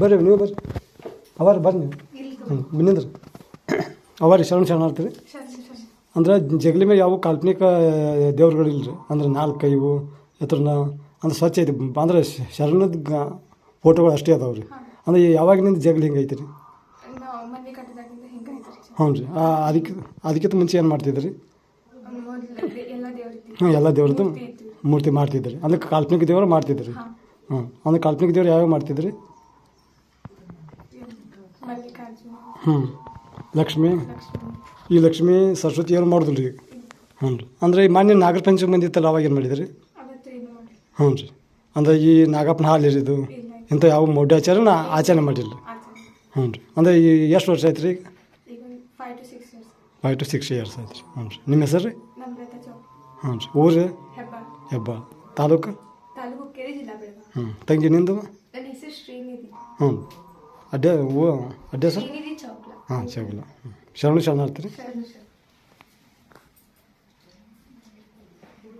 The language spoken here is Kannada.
ಬರ್ರಿ, ನೀವು ಬರ್ರಿ. ಅವಾರ ಬರ್ರಿ ನೀವು. ಹ್ಞೂ ಬಿನ್ನಿಂದ್ರಿ ಅವಾರಿ ಶರಣ ಶರಣ ರೀ ಅಂದ್ರೆ ಜಗಲಿ ಮೇಲೆ ಯಾವ ಕಾಲ್ಪನಿಕ ದೇವ್ರುಗಳಿಲ್ಲ ರೀ ಅಂದ್ರೆ ನಾಲ್ಕು ಐವು, ಎತ್ರನ, ಅಂದ್ರೆ ಸ್ವಚ್ಛ ಐತಿ ಅಂದ್ರೆ ಶರಣದ ಫೋಟೋಗಳು ಅಷ್ಟೇ ಅದಾವೆ ರೀ ಅಂದ್ರೆ ಯಾವಾಗಿನಿಂದ ಜಗಲಿ ಹಿಂಗೆ ಐತಿ ರೀ ಹ್ಞೂ ರೀ ಅದಕ್ಕೆ, ಅದಕ್ಕಿಂತ ಮುಂಚೆ ಏನು ಮಾಡ್ತಿದ್ರಿ? ಹ್ಞೂ ಎಲ್ಲ ದೇವ್ರದ್ದು ಮೂರ್ತಿ ಮಾಡ್ತಿದ್ರಿ. ಅಂದ್ರೆ ಕಾಲ್ಪನಿಕ ದೇವರು ಮಾಡ್ತಿದ್ರಿ. ಹ್ಞೂ ಅಂದ್ರೆ ಕಾಲ್ಪನಿಕ ದೇವ್ರು ಯಾವ್ಯಾವ ಮಾಡ್ತಿದ್ರಿ? ಹ್ಞೂ ಲಕ್ಷ್ಮಿ? ಈ ಲಕ್ಷ್ಮಿ ಸರಸ್ವತಿ ಏನು ಮಾಡೋದಿಲ್ಲ ರೀ ಹ್ಞೂ ರೀ. ಅಂದರೆ ಈ ಮಾನ್ಯ ನಾಗರ ಪಂಚಮಿ ಬಂದಿತ್ತಲ್ಲ ಅವಾಗ ಏನು ಮಾಡಿದ್ರಿ? ಹ್ಞೂ ರೀ. ಅಂದ್ರೆ ಈ ನಾಗಪ್ಪನ ಹಾಲು ಇರಿದು ಇಂಥ ಯಾವ ಮೌಢ್ಯಾಚಾರನ ಆಚರಣೆ ಮಾಡಿಲ್ಲ. ಹ್ಞೂ ರೀ. ಅಂದರೆ ಈ ಎಷ್ಟು ವರ್ಷ ಆಯ್ತು ರೀ? ಈಗ ಫೈವ್ ಟು ಸಿಕ್ಸ್ ಇಯರ್ಸ್ ಆಯ್ತು ರೀ. ಹ್ಞೂ ರೀ. ನಿಮ್ಮ ಹೆಸರು ರೀ? ಹ್ಞೂ ರೀ. ಊರು ಹೆಬ್ಬಾಳ. ಹೆಬ್ಬ ತಾಲೂಕು? ಹ್ಞೂ. ತಂಗಿ ನಿಂದು? ಹ್ಞೂ ಅಡ್ಡೆ ಓ ಅಡ್ಡೆ ಸರ್ ಶ್ರೀನಿಧಿ ಚೌಕ್ಲ ಹಾಂ ಚೌಗಿಲ್ಲ ಹ್ಞೂ ಶರಣು ಶರಣಾರ್ಥಿ ರೀ ಶರಣ ಶರಣ